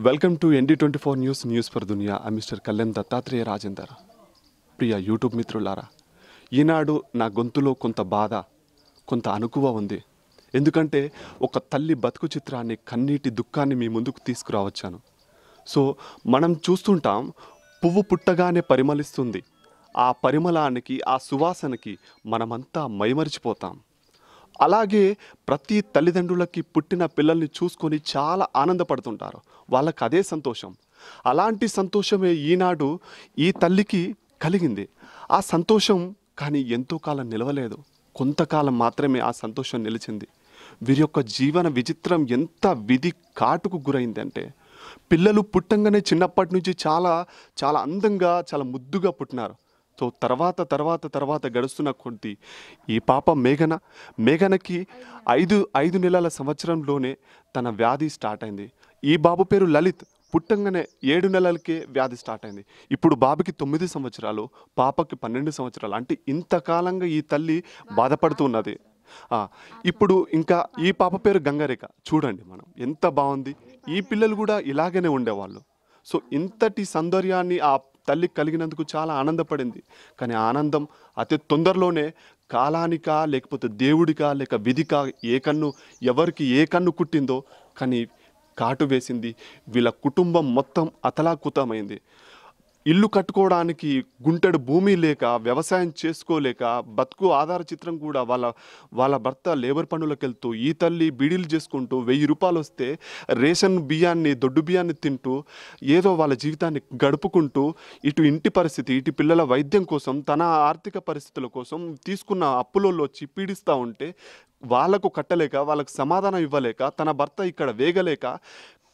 Welcome to ND twenty four news news for Duniya. I mister Kalyan Dattatreya Rajender. Priya YouTube మిత్రులారా ఈనాడు నా గొంతులో కొంత బాధ కొంత అనుకువ ఉంది. ఎందుకంటే ఒక తల్లి బతుకు చిత్రాన్ని కన్నీటి దుఃఖాన్ని మీ ముందుకు తీసుకురావచ్చాను. సో మనం చూస్తుంటాం పువ్వు పుట్టగానే పరిమళిస్తుంది. ఆ పరిమళానికి ఆ సువాసనకి మనమంతా మైమరిచిపోతాం. అలాగే ప్రతి తల్లిదండ్రులకి పుట్టిన పిల్లల్ని చూసుకొని చాలా ఆనందపడుతుంటారు. వాళ్ళకి అదే సంతోషం. అలాంటి సంతోషమే ఈనాడు ఈ తల్లికి కలిగింది. ఆ సంతోషం కానీ ఎంతో కాలం నిలవలేదు. కొంతకాలం మాత్రమే ఆ సంతోషం నిలిచింది. వీరి యొక్క జీవన విచిత్రం ఎంత విధి కాటుకు గురైందంటే పిల్లలు పుట్టంగానే చిన్నప్పటి నుంచి చాలా చాలా అందంగా చాలా ముద్దుగా పుట్టినారు. సో తర్వాత తర్వాత తర్వాత గడుస్తున్న కొద్ది ఈ పాప మేఘన మేఘనకి ఐదు ఐదు నెలల సంవత్సరంలోనే తన వ్యాధి స్టార్ట్ అయింది. ఈ బాబు పేరు లలిత్. పుట్టంగానే ఏడు నెలలకే వ్యాధి స్టార్ట్ అయింది. ఇప్పుడు బాబుకి తొమ్మిది సంవత్సరాలు పాపకి పన్నెండు సంవత్సరాలు. అంటే ఇంతకాలంగా ఈ తల్లి బాధపడుతున్నది ఇప్పుడు ఇంకా ఈ పాప పేరు గంగారేఖ. చూడండి మనం ఎంత బాగుంది. ఈ పిల్లలు కూడా ఇలాగనే ఉండేవాళ్ళు. సో ఇంతటి సౌందర్యాన్ని ఆ తల్లి కలిగినందుకు చాలా ఆనందపడింది. కానీ ఆనందం అతి తొందరలోనే కాలానికా లేకపోతే దేవుడికా లేక విధికా ఏ కన్ను ఎవరికి ఏ కన్ను కుట్టిందో కానీ కాటు వేసింది. వీళ్ళ కుటుంబం మొత్తం అతలాకుతమైంది ఇల్లు కట్టుకోవడానికి గుంటెడు భూమి లేక వ్యవసాయం చేసుకోలేక బతుకు ఆధార చిత్రం కూడా వాళ్ళ వాళ్ళ భర్త లేబర్ పనులకు వెళ్తూ ఈ తల్లి బీడీలు చేసుకుంటూ వెయ్యి రూపాయలు వస్తే రేషన్ బియ్యాన్ని దొడ్డు బియ్యాన్ని తింటూ ఏదో వాళ్ళ జీవితాన్ని గడుపుకుంటూ ఇటు ఇంటి పరిస్థితి ఇటు పిల్లల వైద్యం కోసం తన ఆర్థిక పరిస్థితుల కోసం తీసుకున్న అప్పులలో వచ్చి పీడిస్తూ ఉంటే వాళ్ళకు కట్టలేక వాళ్ళకు సమాధానం ఇవ్వలేక తన భర్త ఇక్కడ వేగలేక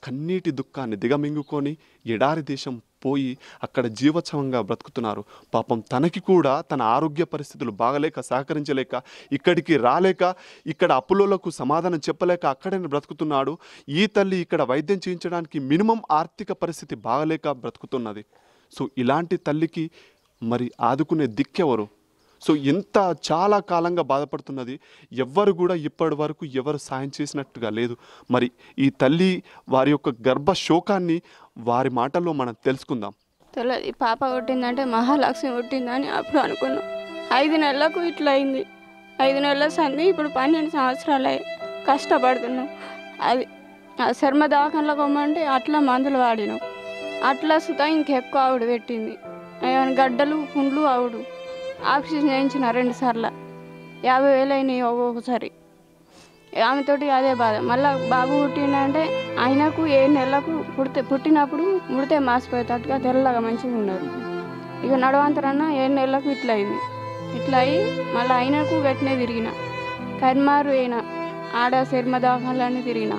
కన్నీటి దుఃఖాన్ని దిగమింగుకొని ఎడారి దేశం పోయి అక్కడ జీవోత్సవంగా బ్రతుకుతున్నారు. పాపం తనకి కూడా తన ఆరోగ్య పరిస్థితులు బాగలేక సహకరించలేక ఇక్కడికి రాలేక ఇక్కడ అప్పులకు సమాధానం చెప్పలేక అక్కడే బ్రతుకుతున్నాడు. ఈ తల్లి ఇక్కడ వైద్యం చేయించడానికి మినిమం ఆర్థిక పరిస్థితి బాగలేక బ్రతుకుతున్నది. సో ఇలాంటి తల్లికి మరి ఆదుకునే దిక్కెవరు సో ఇంత చాలా కాలంగా బాధపడుతున్నది. ఎవ్వరు కూడా ఇప్పటి వరకు ఎవరు సాయం చేసినట్టుగా లేదు. మరి ఈ తల్లి వారి యొక్క గర్భ శోకాన్ని వారి మాటల్లో మనం తెలుసుకుందాం. తెలియదు పాప పుట్టిందంటే మహాలక్ష్మి పుట్టిందని అప్పుడు అనుకున్నాం. ఐదు నెలలకు ఇట్లా అయింది. ఐదు నెలల సంది ఇప్పుడు పన్నెండు సంవత్సరాలు అయ్యి కష్టపడుతున్నాం. అది ఆ శర్మ దవాఖానలో కొమ్మంటే అట్లా మందులు వాడినాం. అట్లా సుతా ఇంకెక్కువ ఆవిడ పెట్టింది. గడ్డలు పుండ్లు ఆవిడు. ఆక్సిజన్ చేయించిన రెండు సార్లు. యాభై వేలు అయినాయి ఒక్కొక్కసారి. ఆమెతోటి అదే బాధ. మళ్ళీ బాబు పుట్టిండంటే ఆయనకు ఏడు నెలలకు పుడితే పుట్టినప్పుడు ముడితే మాసిపోయేటట్టుగా తెల్లగా మంచిగా ఉన్నారు ఇక నడవంతరన్న ఏడు నెలలకు ఇట్లా అయింది ఇట్లా అయ్యి మళ్ళీ ఆయనకు గట్టినే తిరిగిన. కర్మారు అయిన ఆడ శర్మ తిరిగిన.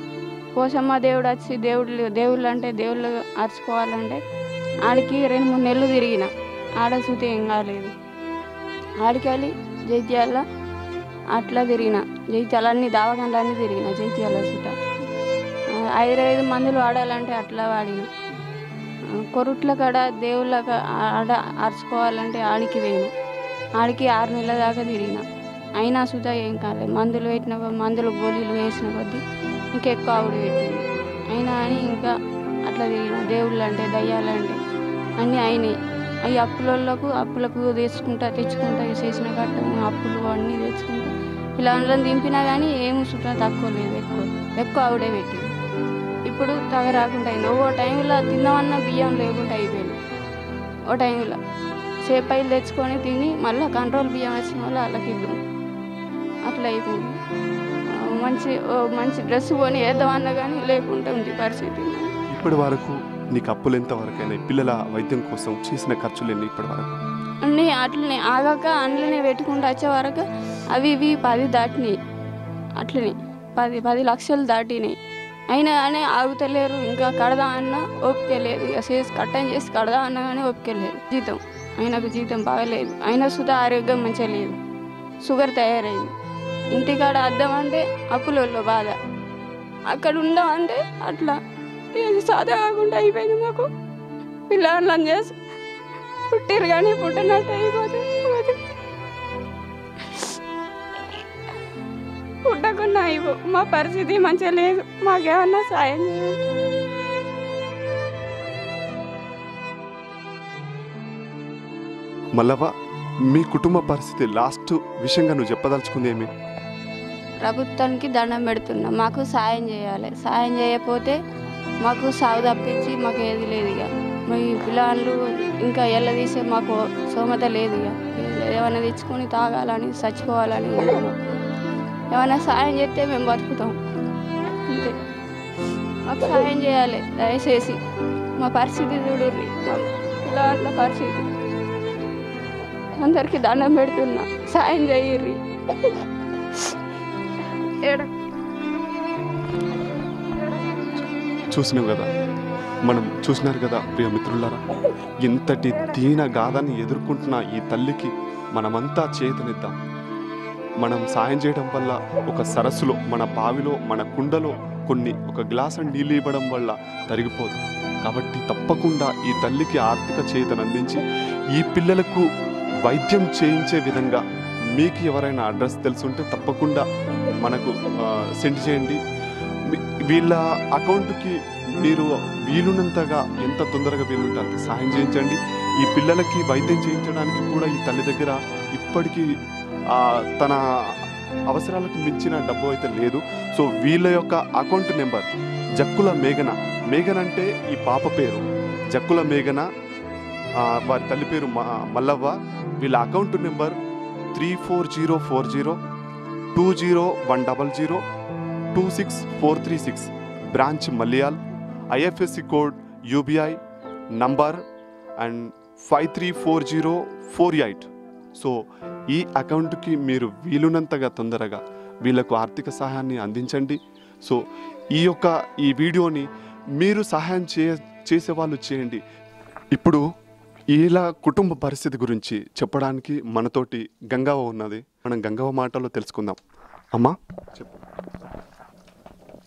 కోసమ్మ దేవుడు వచ్చి దేవుళ్ళు దేవుళ్ళు అంటే దేవుళ్ళు అరుచుకోవాలంటే ఆడికి రెండు మూడు నెలలు తిరిగిన. ఆడ సూతి ఏం కాలేదు. ఆడికెళ్ళి జైత్యాల అట్లా తిరిగిన. జైత్యాలన్నీ దావకండ్లన్నీ తిరిగిన జైత్యాల చుట్ట ఐదు ఐదు మందులు వాడాలంటే అట్లా వాడిన. కొరుట్ల కాడ దేవుళ్ళ ఆడ అరుచుకోవాలంటే ఆడికి పోయిన. ఆడికి ఆరు నెలల దాకా తిరిగిన. అయినా సుధా ఏం కాలేదు. మందులు పెట్టిన మందులు గోళీలు వేసిన కొద్దీ ఇంకెక్కువ ఆవిడ పెట్టింది. అయినా అని ఇంకా అట్లా తిరిగిన. దేవుళ్ళు అంటే దయ్యాలంటే అన్నీ అయినాయి. అవి అప్పులకు అప్పులకు తెచ్చుకుంటా తెచ్చుకుంటా చేసిన కట్టము అప్పులు అన్నీ తెచ్చుకుంటా. ఇలా అందరం దింపినా కానీ ఏమి సుట్ట తక్కువ లేదు ఎక్కువ. ఎక్కువ ఆవిడే పెట్టింది. ఇప్పుడు తగ రాకుండా అయింది. ఓ టైంలో తిందామన్న బియ్యం లేకుండా అయిపోయింది. ఓ టైంలో సేపైలు తెచ్చుకొని తిని మళ్ళీ కంట్రోల్ బియ్యం వచ్చిన వాళ్ళు వాళ్ళకి ఇద్దాం అట్లా అయిపోయింది. మంచి మంచి డ్రెస్ కొని వేద్దామన్నా కానీ లేకుండా ఉంది పరిస్థితి. ఇప్పటి వరకు నీకు అప్పులు ఎంత వరకైనా పిల్లల వైద్యం కోసం చేసిన ఖర్చులు ఎన్ని ఇప్పటి వరకు? అన్నీ అట్లనే ఆగాక అందులోనే పెట్టుకుంటూ వచ్చే వరకు అవి ఇవి పది దాటినాయి అట్లనే పది పది లక్షలు దాటినాయి అయినా కానీ ఆగుతలేరు ఇంకా కడదాం అన్నా ఓపిక లేదు. ఇక చేసి కట్టం చేసి కడదాం అన్నా కానీ ఓపిక లేదు. జీతం ఆయనకు జీతం బాగలేదు. అయినా సుధా ఆరోగ్యం మంచిగా లేదు. షుగర్ తయారైంది. ఇంటికాడ అద్దామంటే అప్పులలో బాధ. అక్కడ ఉందామంటే అట్లా. ఏది సాదా కాకుండా అయిపోయింది మాకు పిల్లలను చేసి పుట్టిరు కానీ పుట్టినట్టు అయిపోతుంది ఇవ్వు. మా పరిస్థితి మంచిగా లేదు. మాకేమన్నా సాయం చేయండి. మల్లవ్వ మీ కుటుంబ పరిస్థితి లాస్ట్ విషయంగా నువ్వు చెప్పదలుచుకుంది ఏమి? ప్రభుత్వానికి దండం పెడుతున్నా. మాకు సాయం చేయాలి. సాయం చేయకపోతే మాకు సాగు తప్పించి మాకు ఏది లేదు ఇక. మీ పిల్లలు ఇంకా ఎల్ల తీసే మాకు సోమత లేదు ఇక. ఏమైనా తెచ్చుకొని తాగాలని చచ్చిపోవాలని ఏమైనా సాయం చేస్తే మేము బతుకుతాం. అంతే. మాకు సాయం చేయాలి దయచేసి. మా పరిస్థితి చూడుర్రి. మా పిల్లవాళ్ళ పరిస్థితి. అందరికీ దండం పెడుతున్నా. సాయం చేయర్రి. ఏడ? చూసినాం కదా? మనం చూసినారు కదా ప్రియ మిత్రులారా? ఇంతటి దీన గాథని ఎదుర్కొంటున్న ఈ తల్లికి మనమంతా చేతనిద్దాం మనం సాయం చేయడం వల్ల ఒక సరస్సులో మన బావిలో మన కుండలో కొన్ని ఒక గ్లాసు నీళ్ళు ఇవ్వడం వల్ల తరిగిపోదు. కాబట్టి తప్పకుండా ఈ తల్లికి ఆర్థిక చేతను అందించి ఈ పిల్లలకు వైద్యం చేయించే విధంగా మీకు ఎవరైనా అడ్రస్ తెలుసుంటే తప్పకుండా మనకు సెండ్ చేయండి. వీళ్ళ అకౌంట్కి మీరు వీలున్నంతగా ఎంత తొందరగా వీలుంటే అంత సహాయం చేయించండి. ఈ పిల్లలకి వైద్యం చేయించడానికి కూడా ఈ తల్లి దగ్గర ఇప్పటికీ తన అవసరాలకు మించిన డబ్బు అయితే లేదు. సో వీళ్ళ యొక్క అకౌంట్ నెంబర్ జక్కుల మేఘన. మేఘన అంటే ఈ పాప పేరు. జక్కుల మేఘన వారి తల్లి పేరు మల్లవ్వ. వీళ్ళ account number three four zero four zero two zero one double zero two six four three six. Branch Maliyal IFSC code UBI number and five three four zero four eight. So ఈ అకౌంట్కి మీరు వీలునంతగా తొందరగా వీళ్ళకు ఆర్థిక సహాయాన్ని అందించండి. So ఈ యొక్క ఈ వీడియోని మీరు సహాయం చే చేసేవాళ్ళు చేయండి. ఇప్పుడు ఇలా కుటుంబ పరిస్థితి గురించి చెప్పడానికి మనతోటి గంగవ్వ ఉన్నది. మనం గంగవ్వ మాటలో తెలుసుకుందాం. అమ్మా చెప్పు.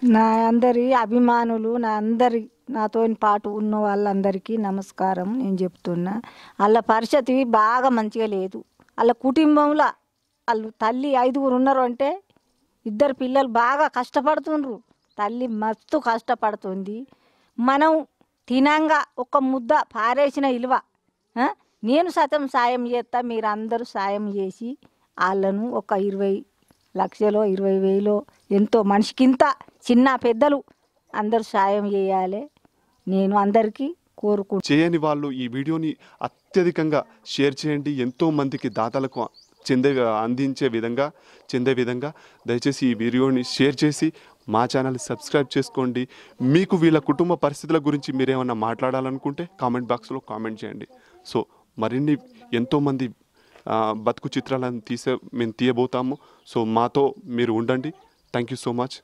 నా అందరి అభిమానులు నా అందరి నాతో పాటు ఉన్న వాళ్ళందరికీ నమస్కారం. నేను చెప్తున్నా వాళ్ళ పరిస్థితి బాగా మంచిగా లేదు. వాళ్ళ కుటుంబంలో వాళ్ళు తల్లి ఐదుగురు ఉన్నారు అంటే ఇద్దరు పిల్లలు బాగా కష్టపడుతుండ్రు. తల్లి మస్తు కష్టపడుతుంది. మనం తినంగా ఒక ముద్ద పారేసిన ఇలువ నేను సతం సాయం చేస్తా మీరు అందరూ సాయం చేసి వాళ్ళను ఒక ఇరవై లక్షలో ఇరవై వేలో ఎంతో మనిషికింత చిన్న పెద్దలు అందరూ సాయం చేయాలి. నేను అందరికీ కోరుకుంటున్నాను చేయని వాళ్ళు ఈ వీడియోని అత్యధికంగా షేర్ చేయండి. ఎంతో మందికి దాతలకు చెందే అందించే విధంగా చెందే విధంగా దయచేసి ఈ వీడియోని షేర్ చేసి మా ఛానల్ సబ్స్క్రైబ్ చేసుకోండి. మీకు వీళ్ళ కుటుంబ పరిస్థితుల గురించి మీరేమన్నా మాట్లాడాలనుకుంటే కామెంట్ బాక్స్లో కామెంట్ చేయండి. సో మరిన్ని ఎంతోమంది బతుకు చిత్రాలను తీసే మేము తీయబోతాము. సో మాతో మీరు ఉండండి. Thank you so much.